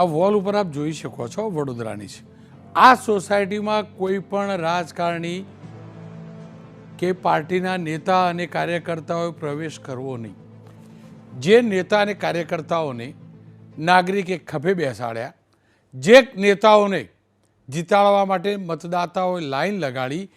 આ વોલ ઉપર આપ જોઈ શકો છો, વડોદરાની છે. આ સોસાયટીમાં કોઈ પણ રાજકારણી કે પાર્ટીના નેતા અને કાર્યકર્તાઓએ પ્રવેશ કરવો નહીં. જે નેતા અને કાર્યકર્તાઓને નાગરિકે ખભે બેસાડ્યા, જે નેતાઓને જીતાડવા માટે મતદાતાઓએ લાઈન લગાડી,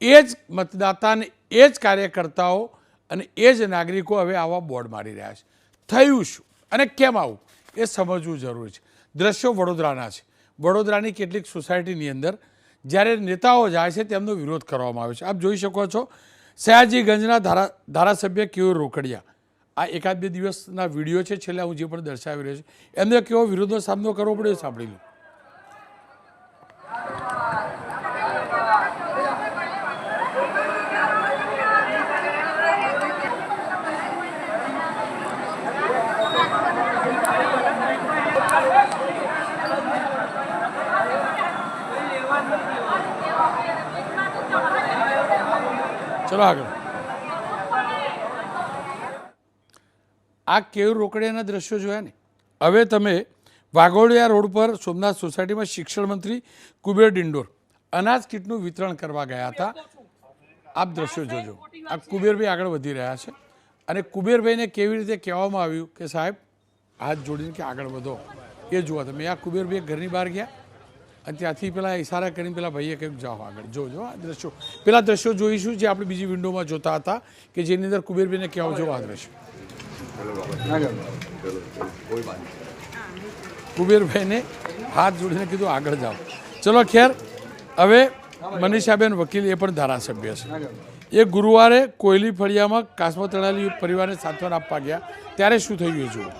એ જ મતદાતાને એ જ કાર્યકર્તાઓ અને એ જ નાગરિકો હવે આવા બોર્ડ મારી રહ્યા છે. થયું શું? અને કેમ આવું? એ સમજવું જરૂરી છે. દ્રશ્યો વડોદરાના છે. વડોદરાની કેટલીક સોસાયટીની અંદર જ્યારે નેતાઓ જાય છે તેમનો વિરોધ કરવામાં આવે છે. આપ જોઈ શકો છો, સયાજીગંજના ધારા, ધારાસભ્ય કેયુર રોકડિયા. આ એકાદ બે દિવસના વીડિયો છે, છેલ્લા હું જે પણ દર્શાવી રહ્યો છું, એમને કેવો વિરોધનો સામનો કરવો પડ્યો સાંભળી લો. ચલો આગળ. આ કેવું રોકડિયાના દ્રશ્યો જોયા ને? હવે તમે વાઘોડિયા રોડ પર સોમનાથ સોસાયટીમાં શિક્ષણ મંત્રી કુબેર ડિંડોર અનાજ કીટનું વિતરણ કરવા ગયા હતા. આપ દ્રશ્યો જોજો. આ કુબેરભાઈ આગળ વધી રહ્યા છે. અને કુબેરભાઈને કેવી રીતે કહેવામાં આવ્યું કે સાહેબ, હાથ જોડીને કે આગળ વધો. એ જુઓ તમે. આ કુબેરભાઈ ઘરની બહાર ગયા? અને ત્યાંથી પેલા ઇશારા કરીને પેલા ભાઈએ કહ્યું, જાઓ આગળ જોજો આ દ્રશ્યો. પેલા દ્રશ્યો જોઈશું જે આપણે બીજી વિન્ડોમાં જોતા હતા, કે જેની અંદર કુબેરભાઈને કહેવા જો, આ દ્રશ્યો. કુબેરભાઈને હાથ જોડીને કીધું, આગળ જાઓ. ચલો, ખેર, હવે મનીષાબેન વકીલ એ પણ ધારાસભ્ય છે. એ ગુરુવારે કોયલી ફળિયામાં કાશ્મા તણાલી પરિવારને સાંત્વન આપવા ગયા. ત્યારે શું થયું એ જુઓ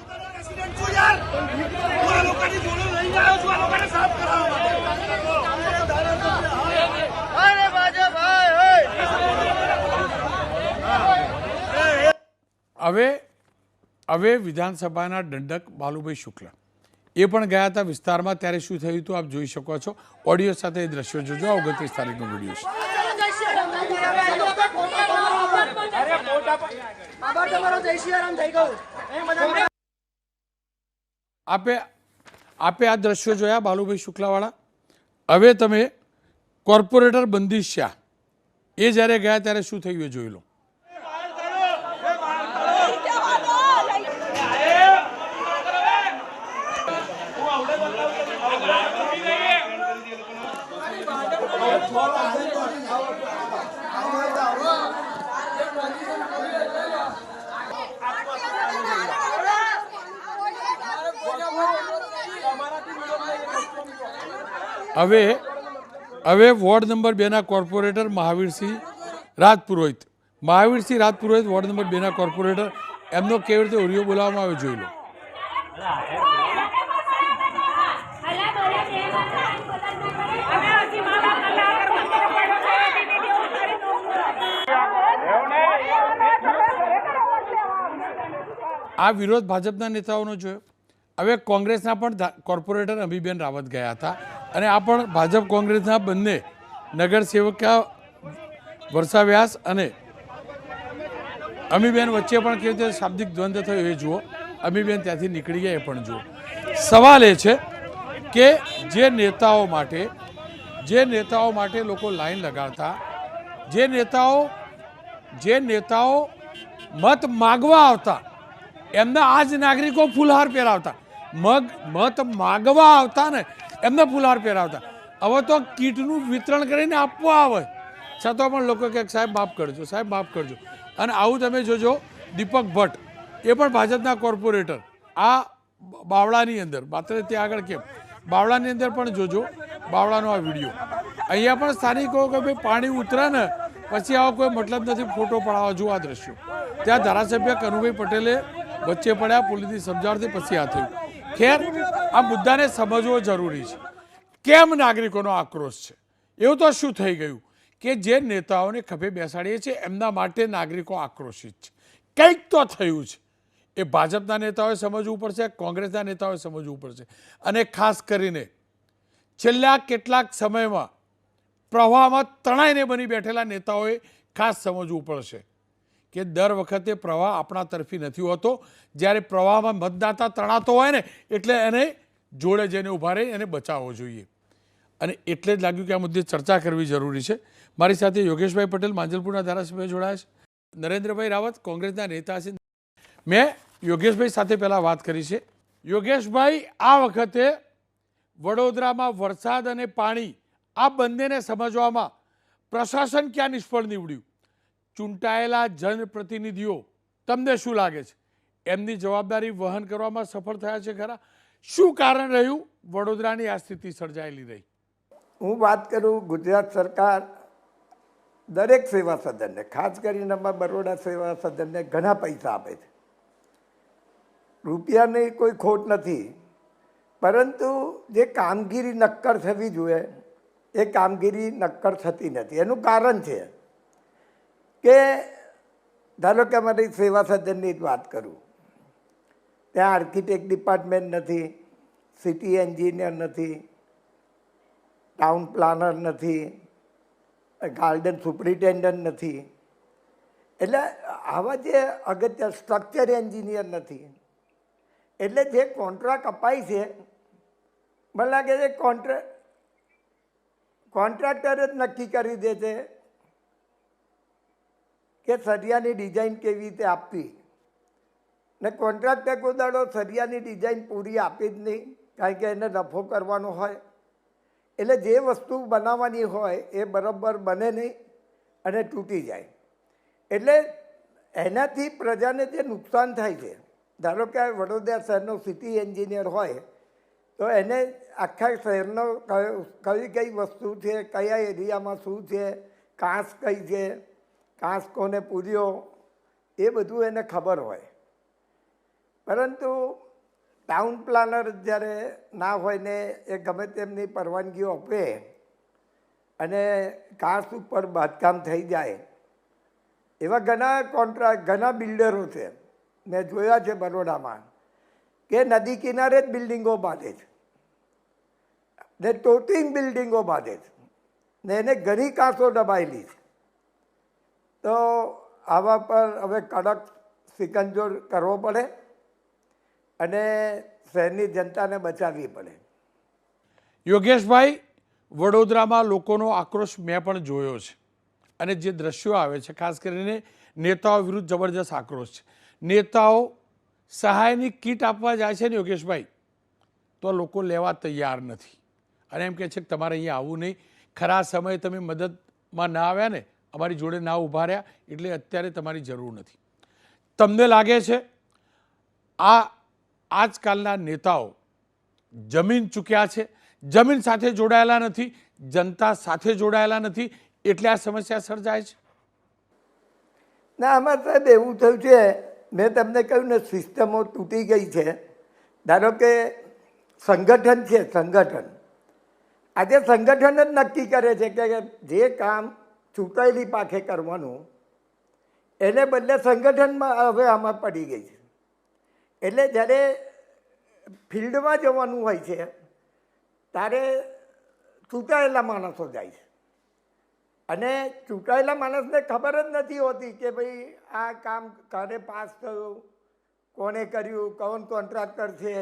અરે ભાજપ હાય હવે હવે વિધાનસભાના દંડક બાલુભાઈ શુક્લ. એ પણ ગયા હતા વિસ્તારમાં, ત્યારે શું થયું હતું આપ જોઈ શકો છો. ઓડિયો સાથે એ દ્રશ્યો જોજો, આ ઓગણત્રીસ તારીખનો વીડિયો છે. આપે આપે આ દ્રશ્યો જોયા બાલુભાઈ શુક્લાવાળા? હવે તમે કોર્પોરેટર બંદીશ એ જ્યારે ગયા ત્યારે શું થયું એ જોઈ લો. હવે હવે વોર્ડ નંબર બેના corporator Mahavirsinh Rajpurohit. Mahavirsinh Rajpurohit, ward number બેના કોર્પોરેટર. એમનો કેવી રીતે ઓરિયો બોલાવવામાં આવે જોઈ લો. આ વિરોધ ભાજપના નેતાઓનો જોયો. હવે કોંગ્રેસના પણ કોર્પોરેટર અમીબેન રાવત ગયા હતા. અને આ પણ ભાજપ કોંગ્રેસના બંને નગરસેવકા વર્ષા વ્યાસ અને અમીબેન વચ્ચે પણ કેવી રીતે શાબ્દિક દ્વંદ્વ થયો એ જુઓ. અમીબેન ત્યાંથી નીકળી ગયા એ પણ જુઓ. સવાલ એ છે કે જે નેતાઓ માટે, જે નેતાઓ માટે લોકો લાઈન લગાડતા, જે નેતાઓ જે નેતાઓ મત માગવા આવતા, એમના આજ નાગરિકો ફૂલહાર પહેરાવતા, મગ, મત માગવા આવતા ને એમને ફુલહાર પહેરાવતા. હવે તો કીટનું વિતરણ કરીને આપવા આવે. છતાં પણ લોકો કહે સાહેબ, માફ કરજો, સાહેબ, માફ કરજો. અને આવું તમે જોજો, દીપક ભટ્ટ, એ પણ ભાજપના કોર્પોરેટર. આ બાવળાની અંદર, માત્ર ત્યાં આગળ કેમ? બાવળાની અંદર પણ જોજો, બાવળાનો આ વીડિયો. અહીંયા પણ સ્થાનિકો કે ભાઈ, પાણી ઉતરે ને, પછી આવો કોઈ મતલબ નથી, ફોટો પડાવવા જો આ દ્રશ્યો. ત્યાં ધારાસભ્ય કનુભાઈ પટેલે વચ્ચે પડ્યા, પોલીસની સમજાવતી પછી આ થયું. ખેર, આ મુદ્દાને સમજવો જરૂરી છે. કેમ નાગરિકોનો આક્રોશ છે? એવું તો શું થઈ ગયું? કે જે નેતાઓને ખભે બેસાડીએ છીએ, એમના માટે નાગરિકો આક્રોશિત છે. કંઈક તો થયું છે. એ ભાજપના નેતાઓએ સમજવું પડશે, કોંગ્રેસના નેતાઓએ સમજવું પડશે. અને ખાસ કરીને, છેલ્લા કેટલાક સમયમાં પ્રવાહમાં તણાઈને બની બેઠેલા નેતાઓએ ખાસ સમજવું પડશે. કે દર વખતે પ્રવાહ આપણા તરફી નથી હોતો. જ્યારે પ્રવાહમાં મતદાતા તણાતો હોય ને, એટલે એને જોડે જઈને ઊભા રહી એને બચાવવો જોઈએ. અને એટલે જ લાગ્યું કે આ મુદ્દે ચર્ચા કરવી જરૂરી છે. મારી સાથે યોગેશભાઈ પટેલ, માંજલપુરના ધારાસભ્ય જોડાયા છે. નરેન્દ્રભાઈ રાવત, કોંગ્રેસના નેતા છે. મેં યોગેશભાઈ સાથે પહેલાં વાત કરી છે. યોગેશભાઈ, આ વખતે વડોદરામાં વરસાદ અને પાણી, આ બંનેને સમજવામાં પ્રશાસન ક્યાં નિષ્ફળ નીવડ્યું? ચૂંટાયેલા જનપ્રતિનિધિઓ, તમને શું લાગે છે? એમની જવાબદારી વહન કરવામાં સફળ થયા છે ખરા? શું કારણ રહ્યું? વડોદરાની આ સ્થિતિ સર્જાયેલી રહી. હું વાત કરું ગુજરાત સરકાર દરેક સેવા સદનને, ખાસ કરીને અમારા બરોડા સેવા સદનને ઘણા પૈસા આપે છે. રૂપિયાની કોઈ ખોટ નથી, પરંતુ જે કામગીરી નક્કર થવી જોઈએ, એ કામગીરી નક્કર થતી નથી. એનું કારણ છે કે ધારો કે અમારી સેવા સદનની જ વાત કરું. ત્યાં આર્કિટેક્ટ ડિપાર્ટમેન્ટ નથી, સિટી એન્જિનિયર નથી, ટાઉન પ્લાનર નથી, ગાર્ડન સુપ્રિન્ટેન્ડન્ટ નથી. એટલે આવા જે અગત્ય સ્ટ્રક્ચર એન્જિનિયર નથી. એટલે જે કોન્ટ્રાક્ટ અપાય છે, મને લાગે છે કોન્ટ્રા, કોન્ટ્રાક્ટર જ નક્કી કરી દે છે કે સરિયાની ડિઝાઇન કેવી રીતે આપવી? ને કોન્ટ્રાક્ટર કોઈ સરિયાની ડિઝાઇન પૂરી આપી જ નહીં, કારણ કે એને નફો કરવાનો હોય. એટલે જે વસ્તુ બનાવવાની હોય એ બરાબર બને નહીં અને તૂટી જાય. એટલે એનાથી પ્રજાને જે નુકસાન થાય છે, ધારો કે વડોદરા શહેરનો સિટી એન્જિનિયર હોય, તો એને આખા શહેરનો કઈ કઈ વસ્તુ છે, કયા એરિયામાં શું છે, કાંસ કઈ છે કાંસ કોને પૂર્યો એ બધું એને ખબર હોય. પરંતુ ટાઉન પ્લાનર જ્યારે ના હોય ને એ ગમે તેમની પરવાનગીઓ આપે અને કાંસ ઉપર બાંધકામ થઈ જાય, એવા ઘણા કોન્ટ્રાક્ટ ઘણા બિલ્ડરો છે. મેં જોયા છે બરોડામાં કે નદી કિનારે જ બિલ્ડિંગો બાંધે છે. ને ટોટિંગ બિલ્ડિંગો બાંધે છે. ને એને ઘણી કાંસો દબાયેલી છે. તો આવા પર હવે કડક સિકંજોર કરવો પડે અને શહેરની જનતાને બચાવવી પડે. યોગેશભાઈ, વડોદરામાં લોકોનો આક્રોશ મેં પણ જોયો છે અને જે દ્રશ્યો આવે છે, ખાસ કરીને નેતાઓ વિરુદ્ધ જબરજસ્ત આક્રોશ છે. નેતાઓ સહાયની કીટ આપવા જાય છે ને યોગેશભાઈ, તો લોકો લેવા તૈયાર નથી. અને એમ કહે છે કે તમારે અહીંયા આવવું નહીં. ખરા સમયે તમે મદદમાં ના આવ્યા ને અમારી જોડે ના ઊભા રહ્યા એટલે અત્યારે તમારી જરૂર નથી. તમને લાગે છે આ આજકાલના નેતાઓ જમીન ચૂક્યા છે, જમીન સાથે જોડાયેલા નથી, જનતા સાથે જોડાયેલા નથી, એટલે આ સમસ્યા સર્જાય છે? ના, આમાં સાહેબ એવું થયું છે, મેં તમને કહ્યું ને સિસ્ટમો તૂટી ગઈ છે. ધારો કે સંગઠન છે, સંગઠન. આજે સંગઠન જ નક્કી કરે છે કે જે કામ ચૂંટાયેલી પાખે કરવાનું, એને બદલે સંગઠનમાં હવે આમાં પડી ગઈ છે. એટલે જ્યારે ફિલ્ડમાં જવાનું હોય છે, ત્યારે ચૂંટાયેલા માણસો જાય છે. અને ચૂંટાયેલા માણસને ખબર જ નથી હોતી કે ભાઈ આ કામ કોને પાસ થયું કોને કર્યું, કોણ કોન્ટ્રાક્ટર છે,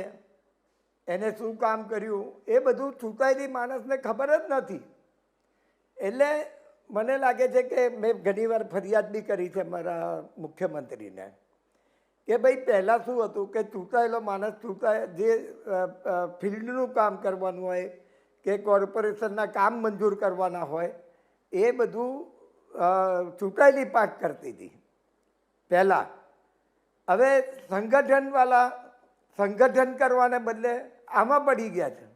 એને શું કામ કર્યું, એ બધું ચૂંટાયેલી માણસને ખબર જ નથી. એટલે મને લાગે છે કે મેં ઘણીવાર ફરિયાદ બી કરી છે મારા મુખ્યમંત્રીને કે ભાઈ, પહેલાં શું હતું કે ચૂંટાયેલો માણસ ચૂંટાય, જે ફિલ્ડનું કામ કરવાનું હોય કે કોર્પોરેશનના કામ મંજૂર કરવાના હોય, એ બધું ચૂંટાયેલી પાક કરતી હતી. પહેલાં. હવે સંગઠનવાળા સંગઠન કરવાને બદલે આમાં પડી ગયા છે.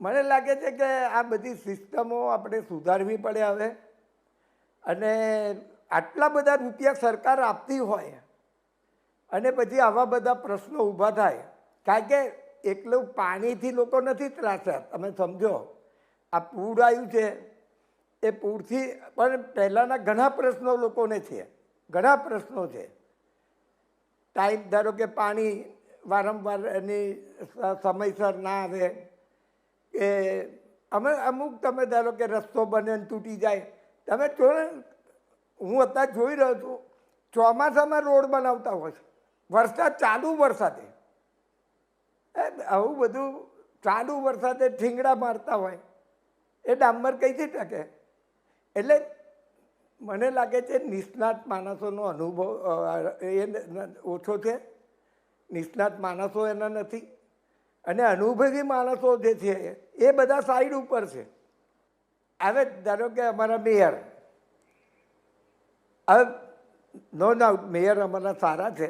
મને લાગે છે કે આ બધી સિસ્ટમો આપણે સુધારવી પડે હવે. અને આટલા બધા રૂપિયા સરકાર આપતી હોય અને પછી આવા બધા પ્રશ્નો ઊભા થાય, કારણ કે એટલું પાણીથી લોકો નથી ત્રાસ્યા તમે સમજો, આ પૂર આવ્યું છે. એ પૂરથી પણ પહેલાંના ઘણા પ્રશ્નો લોકોને છે, ઘણા પ્રશ્નો છે. ટાઈમ ધારો કે પાણી વારંવાર એની સમયસર ના આવે કે અમે અમુક તમે ધારો કે રસ્તો બને તૂટી જાય. તમે જો હું અત્યારે જોઈ રહ્યો છું, ચોમાસામાં રોડ બનાવતા હોય વરસાદ ચાલુ વરસાદે. આવું બધું ચાલુ વરસાદે ઠીંગડા મારતા હોય. એ ડામર કઈથી ટકે? એટલે મને લાગે છે નિષ્ણાત માણસોનો અનુભવ એ ઓછો છે. નિષ્ણાત માણસો એના નથી. અને અનુભવી માણસો જે છે એ બધા સાઈડ ઉપર છે. હવે ધારો કે અમારા મેયર હવે નો ડાઉટ મેયર અમારા સારા છે,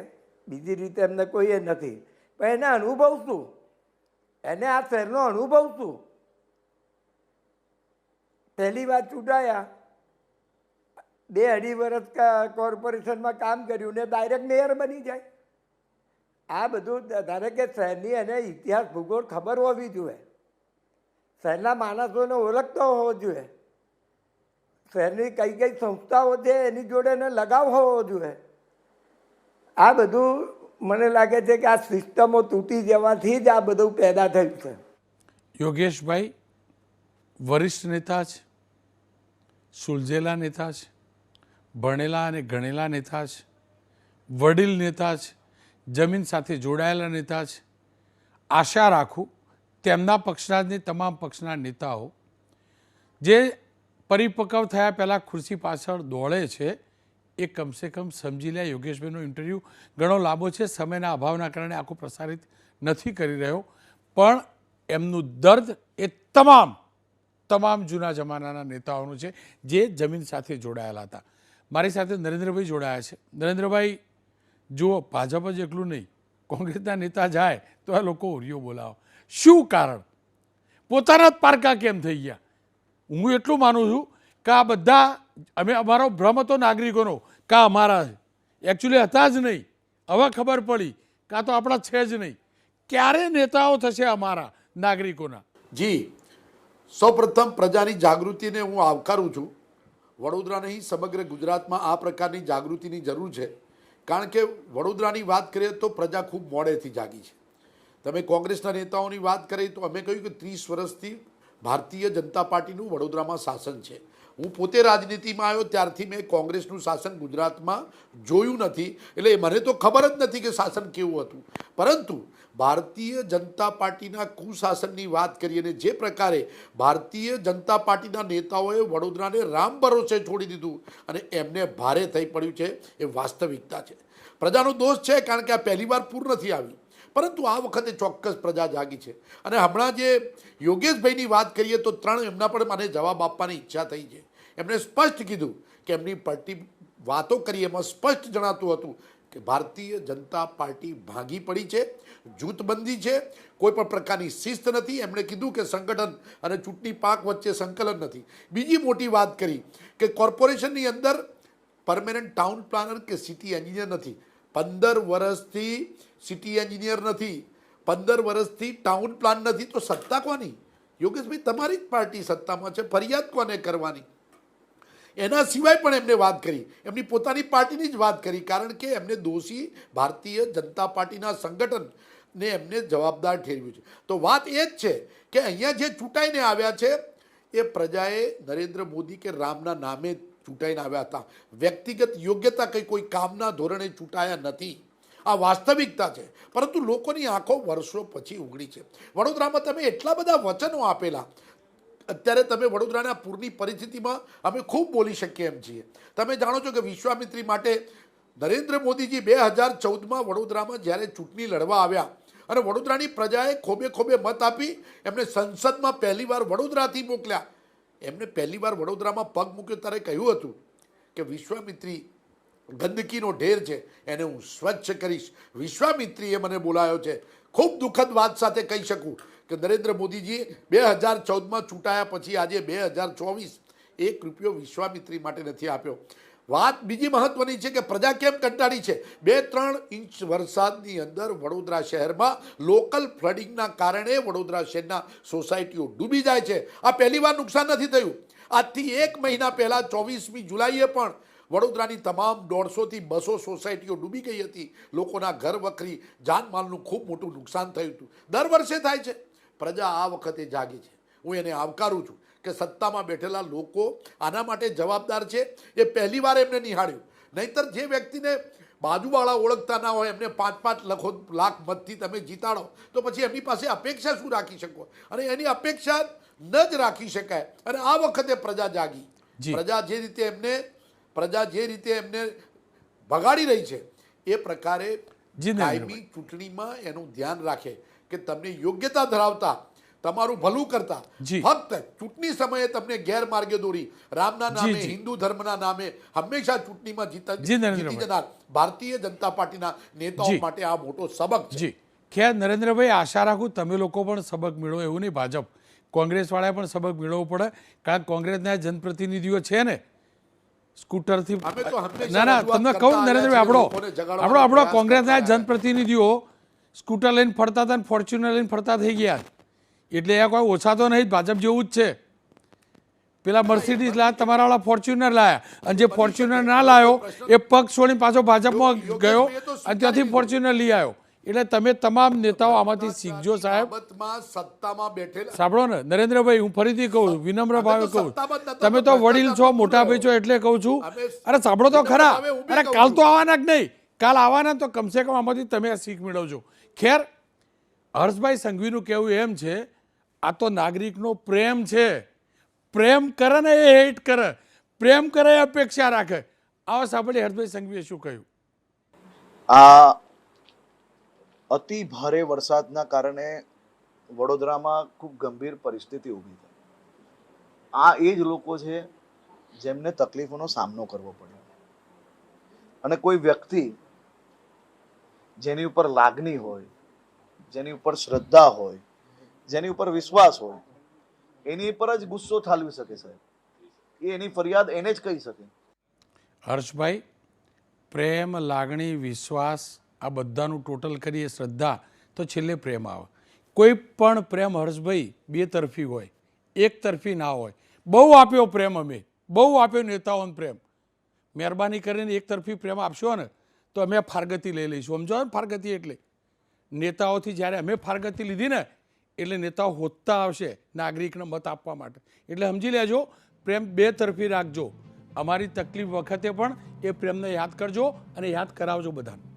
બીજી રીતે એમને કોઈ એ નથી. પણ એને અનુભવ શું? એને આ શહેરનો અનુભવ શું? પહેલી વાર ચૂંટાયા. બે અઢી વર્ષ કોર્પોરેશનમાં કામ કર્યું ને ડાયરેક્ટ મેયર બની જાય. આ બધું, ધારે કે શહેરની એને ઇતિહાસ, ભૂગોળ ખબર હોવી જોઈએ. શહેરના માણસોને ઓળખતો હોવો જોઈએ. શહેરની કઈ કઈ સંસ્થાઓ છે એની જોડે એને લગાવ હોવો જોઈએ. આ બધું મને લાગે છે કે આ સિસ્ટમો તૂટી જવાથી જ આ બધું પેદા થયું છે. યોગેશભાઈ, વરિષ્ઠ નેતા છે, સુલઝેલા નેતા છે, ભણેલા અને ગણેલા નેતા છે, વડીલ નેતા છે, જમીન સાથે જોડાયેલા નેતા છે. આશા રાખું તેમના પક્ષના તમામ પક્ષના નેતાઓ જે પરિપક્વ થયા પહેલાં ખુરશી પાછળ દોડે છે, એ કમસે કમ સમજી લે. યોગેશભાઈનો ઇન્ટરવ્યૂ ઘણો લાંબો છે, સમયના અભાવના કારણે આખું પ્રસારિત નથી કરી રહ્યો. પણ એમનું દર્દ એ તમામ તમામ જૂના જમાનાના નેતાઓનું છે, જે જમીન સાથે જોડાયેલા હતા. મારી સાથે નરેન્દ્રભાઈ જોડાયા છે. નરેન્દ્રભાઈ, જુઓ, ભાજપ જ એકલું નહીં. કોંગ્રેસના નેતા જાય તો આ લોકો ઉરિયો બોલાવો. શું કારણ? પોતાના જ પારકા કેમ થઈ ગયા? હું એટલું માનું છું કે આ બધા, અમે અમારો ભ્રમ હતો નાગરિકોનો, કા અમારા એકચ્યુઅલી હતા જ નહીં. હવે ખબર પડી કાં તો આપણા છે જ નહીં. ક્યારે નેતાઓ થશે અમારા નાગરિકોના? જી, સૌપ્રથમ પ્રજાની જાગૃતિને હું આવકારું છું. વડોદરા નહીં, સમગ્ર ગુજરાતમાં આ પ્રકારની જાગૃતિની જરૂર છે. કારણ કે વડોદરાની વાત કરીએ તો પ્રજા ખૂબ મોડેથી જાગી છે. તમે કોંગ્રેસના નેતાઓની વાત કરી તો અમે કહ્યું કે ત્રીસ વર્ષથી ભારતીય જનતા પાર્ટીનું વડોદરામાં શાસન છે. હું પોતે રાજનીતિમાં આવ્યો ત્યારથી મેં કોંગ્રેસનું શાસન ગુજરાતમાં જોયું નથી. એટલે મને તો ખબર જ નથી કે શાસન કેવું હતું. પરંતુ ભારતીય જનતા પાર્ટીના કુશાસનની વાત કરીએ અને જે પ્રકારે ભારતીય જનતા પાર્ટીના નેતાઓએ વડોદરાને રામ ભરોસે છોડી દીધું અને એમને ભારે થઈ પડ્યું છે, એ વાસ્તવિકતા છે. પ્રજાનો દોષ છે કારણ કે આ પહેલીવાર પૂર નથી આવ્યું. પરંતુ આ વખતે ચોક્કસ પ્રજા જાગી છે. અને હમણાં જે યોગેશભાઈની વાત કરીએ તો ત્રણ એમના પણ મને જવાબ આપવાની ઈચ્છા થઈ છે. એમણે સ્પષ્ટ કીધું કે એમની પાર્ટી વાતો કરી એમાં સ્પષ્ટ જણાતું હતું કે ભારતીય જનતા પાર્ટી ભાંગી પડી છે, જૂથબંધી છે, કોઈ પણ પ્રકારની શિસ્ત નથી. એમણે કીધું કે સંગઠન અને ચૂંટણી પાક વચ્ચે સંકલન નથી. બીજી મોટી વાત કરી કે કોર્પોરેશનની અંદર પરમેનન્ટ ટાઉન પ્લાનર કે સિટી એન્જિનિયર નથી. પંદર વર્ષથી સિટી એન્જિનિયર નથી, પંદર વર્ષથી ટાઉન પ્લાન નથી, તો સત્તા કોની? યોગેશભાઈ, તમારી જ પાર્ટી સત્તામાં છે, ફરિયાદ કોને કરવાની? એના સિવાય પણ એમને વાત કરી, એમની પોતાની પાર્ટીની જ વાત કરી, કારણ કે એમને દોષી ભારતીય જનતા પાર્ટીના સંગઠનને એમને જવાબદાર ઠેરવ્યું છે. તો વાત એ જ છે કે અહીંયા જે ચૂંટાઈને આવ્યા છે, એ પ્રજાએ નરેન્દ્ર મોદી કે રામના નામે ચૂંટાઈને આવ્યા હતા. વ્યક્તિગત યોગ્યતા કંઈ કોઈ કામના ધોરણે ચૂંટાયા નથી. આ વાસ્તવિકતા છે. પરંતુ લોકોની આંખો વર્ષો પછી ઉઘડી છે. વડોદરામાં તમે એટલા બધા વચનો આપેલા. અત્યારે તમે વડોદરાના પૂરની પરિસ્થિતિમાં અમે ખૂબ બોલી શકીએ એમ છીએ. તમે જાણો છો કે વિશ્વામિત્રી માટે નરેન્દ્ર મોદીજી બે હજાર ચૌદમાં વડોદરામાં જ્યારે ચૂંટણી લડવા આવ્યા અને વડોદરાની પ્રજાએ ખોબે ખોબે મત આપી, એમને સંસદમાં પહેલીવાર વડોદરાથી મોકલ્યા. એમને પહેલીવાર વડોદરામાં પગ મૂક્યો ત્યારે કહ્યું હતું કે વિશ્વામિત્રી ગંદકીનો ઢેર છે, એને હું સ્વચ્છ કરીશ. વિશ્વામિત્રીએ મને બોલાયો છે. ખૂબ દુઃખદ વાત સાથે કહી શકું કે નરેન્દ્ર મોદીજીએ બે હજાર ચૌદમાં ચૂંટાયા પછી આજે બે હજાર ચોવીસ એક રૂપિયો વિશ્વામિત્રી માટે નથી આપ્યો. વાત બીજી મહત્વની છે કે પ્રજા કેમ કંટાળી છે? બે ત્રણ ઇંચ વરસાદની અંદર વડોદરા શહેરમાં લોકલ ફ્લડિંગના કારણે વડોદરા શહેરના સોસાયટીઓ ડૂબી જાય છે. આ પહેલીવાર નુકસાન નથી થયું. આજથી એક મહિના પહેલાં ચોવીસમી જુલાઈએ પણ વડોદરાની તમામ દોઢસોથી બસો સોસાયટીઓ ડૂબી ગઈ હતી. લોકોના ઘર વખરી જાનમાલનું ખૂબ મોટું નુકસાન થયું હતું. દર વર્ષે થાય છે. પ્રજા આ વખતે જાગી છે. હું એને આવકારું છું. કે સત્તામાં બેઠેલા લોકો આના માટે જવાબદાર છે એ પહેલી વાર એમને નિહાળ્યું. નહીતર જે વ્યક્તિને બાજુવાળા ઓળખતા ના હોય એમને પાંચ પાંચ લખો લાખ મતથી તમે જીતાડો તો પછી એમની પાસે અપેક્ષા શું રાખી શકો? અને એની અપેક્ષા ન જ રાખી શકાય. અને આ વખતે પ્રજા જાગી. પ્રજા જે રીતે એમને પ્રજા જે રીતે એમને ભગાડી રહી છે એ પ્રકારે કાયમી ચૂંટણીમાં એનું ધ્યાન રાખે કે તમને યોગ્યતા ધરાવતા તમારું ભલું કરતા. ફક્ત ચૂંટણી સમયે તમને ગેરમાર્ગે દોરી. રામના નામે. હિન્દુ ધર્મના નામે હંમેશા ચૂંટણીમાં જીતા જીતી જનાર ભારતીય જનતા પાર્ટીના નેતાઓ માટે આ મોટો સબક છે. ખેર નરેન્દ્રભાઈ આશા રાખું તમે લોકો પણ સબક મેળવો એવું નહીં ભાજપ. કોંગ્રેસવાળાએ પણ સબક મેળવવો પડે. કારણ કે કોંગ્રેસના જનપ્રતિનિધિઓ છે ને સ્કૂટરથી ના ના તમને કહું નરેન્દ્રભાઈ આપણો આપણો આપણો કોંગ્રેસના જનપ્રતિનિધિઓ સ્કૂટર લઈને ફરતા હતા ને ફોર્ચ્યુનર લઈને ફરતા થઈ ગયા. એટલે એ કોઈ ઓછા તો નહીં ભાજપ જેવું જ છે. પેલા મર્સિડીઝ લાયા તમારા વાળા ફોર્ચ્યુનર લાયા. અને જે ફોર્ચ્યુનર ના લાયો એ પગ છોડીને પાછો ભાજપમાં ગયો અને ત્યાંથી. ફોર્ચ્યુનર લઈ આવ્યો. એટલે તમે તમામ નેતાઓ આમાંથી શીખજો સાહેબ. સત્તામાં બેઠેલા સાંભળો ને નરેન્દ્રભાઈ હું ફરીથી કહું છું વિનમ્ર ભાવે કહું તમે તો વડીલ છો મોટા ભાઈ છો એટલે કહું છું. અરે સાંભળો તો ખરા. અરે કાલ તો આવવાના જ નહીં. કાલ આવવાના તો કમસે કમ આમાંથી તમે આ શીખ મેળવજો. ખેર હર્ષભાઈ સંઘવીનું કહેવું એમ છે આ તો નાગરિકનો પ્રેમ છે. પ્રેમ કરે ને એ હેટ કરે. પ્રેમ કરે એ અપેક્ષા રાખે. આવો સાંભળી હર્ષભાઈ સંઘવીએ શું કહ્યું? આ અતિ ભારે વરસાદના કારણે વડોદરામાં ખૂબ ગંભીર પરિસ્થિતિ ઊભી થઈ. આ એ જ લોકો છે જેમને તકલીફોનો સામનો કરવો પડ્યો. અને કોઈ વ્યક્તિ જેની ઉપર લાગણી હોય, જેની ઉપર શ્રદ્ધા હોય જેની ઉપર વિશ્વાસ હોય, એની પર જ ગુસ્સો ઠાલવી શકે સાહેબ. એ એની ફરિયાદ એને જ કહી શકે. હર્ષભાઈ, પ્રેમ, લાગણી, વિશ્વાસ, આ બધાનું ટોટલ કરીએ શ્રદ્ધા, તો છેલ્લે પ્રેમ આવે. કોઈ પણ પ્રેમ હર્ષભાઈ, બે તરફી હોય, એક તરફી ના હોય, બહુ આપ્યો પ્રેમ અમે, બહુ આપ્યો નેતાઓને પ્રેમ. મહેરબાની કરીને એક તરફી પ્રેમ આપશો ને, તો અમે ફારગતી લઈ લઈશું. સમજો ને ફારગતી એટલે. નેતાઓથી જ્યારે અમે ફારગતી લીધી ને એટલે નેતાઓ હોતતા આવશે નાગરિકને મત આપવા માટે. એટલે સમજી લેજો, પ્રેમ બે તરફી રાખજો. અમારી તકલીફ વખતે પણ એ પ્રેમને યાદ કરજો અને યાદ કરાવજો બધાને.